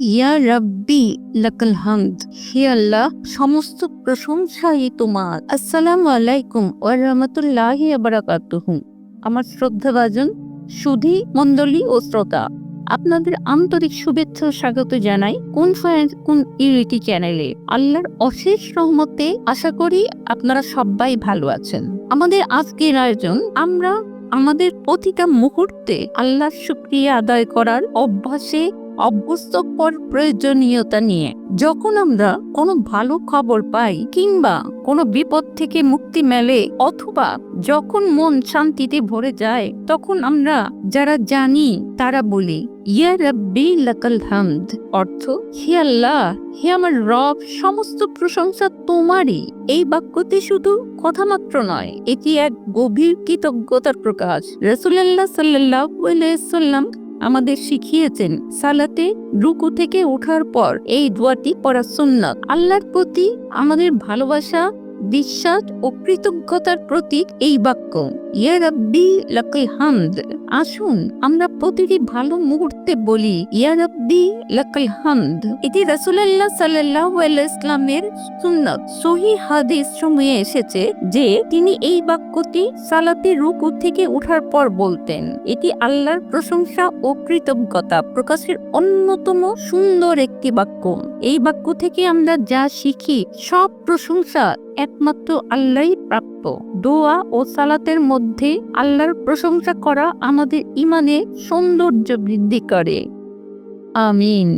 ইয়া রাব্বি লাকাল হামদ। হে আল্লাহ, সমস্ত প্রশংসাই তোমার। আসসালামু আলাইকুম ওয়া রাহমাতুল্লাহি ওয়া বারাকাতুহু। আমার শ্রদ্ধাভাজন, সুধী, মণ্ডলী ও শ্রোতা, আপনাদের আন্তরিক শুভেচ্ছা স্বাগত জানাই কোন ফায়ার কোন ইউনিটি চ্যানেলে। আল্লাহর অশেষ রহমতে আশা করি আপনারা সবাই ভালো আছেন। আমাদের আজকের আয়োজন, আমরা আমাদের প্রতিটা মুহূর্তে আল্লাহর শুক্রিয়া আদায় করার অভ্যাসে অভ্যস্ত পর প্রয়োজনীয়তা নিয়ে। যখন আমরা কোনো ভালো খবর পাই কিংবা কোনো বিপদ থেকে মুক্তি মেলে অথবা যখন মন শান্তিতে ভরে যায়, তখন আমরা যারা জানি তারা বলি, ইয়া রাব্বি লাকাল হামদ। অর্থ, হে আল্লাহ, হে আমার রব, সমস্ত প্রশংসা তোমারই। এই বাক্যটি শুধু কথা মাত্র নয়, এটি এক গভীর কৃতজ্ঞতার প্রকাশ। রসুল্লাহ সাল্লাহ সাল্লাম আমাদের শিখিয়েছেন। সালাতে রুকু থেকে ওঠার পর এই দোয়াটি পড়া সুন্নাত। আল্লাহর প্রতি আমাদের ভালোবাসা, বিশ্বাস ও কৃতজ্ঞতার প্রতীক এই বাক্য। ইয়া রাব্বি লাকাল হামদ। আসুন, আমরা প্রতিটি ভালো মুহূর্তে বলি, ইয়া রাব্বি লাকাল হামদ। এটি রাসূলুল্লাহ সাল্লাল্লাহু আলাইহি ইসলামের সুন্নাত। সহি হাদিস সময়ে এসেছে যে, তিনি এই বাক্যটি সালাতে রুকু থেকে ওঠার পর বলতেন। এটি আল্লাহর প্রশংসা ও কৃতজ্ঞতা প্রকাশের অন্যতম সুন্দর একটি বাক্য। এই বাক্য থেকে আমরা যা শিখি, সব প্রশংসা একমাত্র আল্লাহই প্রাপ্য। দোয়া ও সালাতের মধ্যে আল্লাহর প্রশংসা করা আমাদের ইমানে সৌন্দর্য বৃদ্ধি করে। আমিন।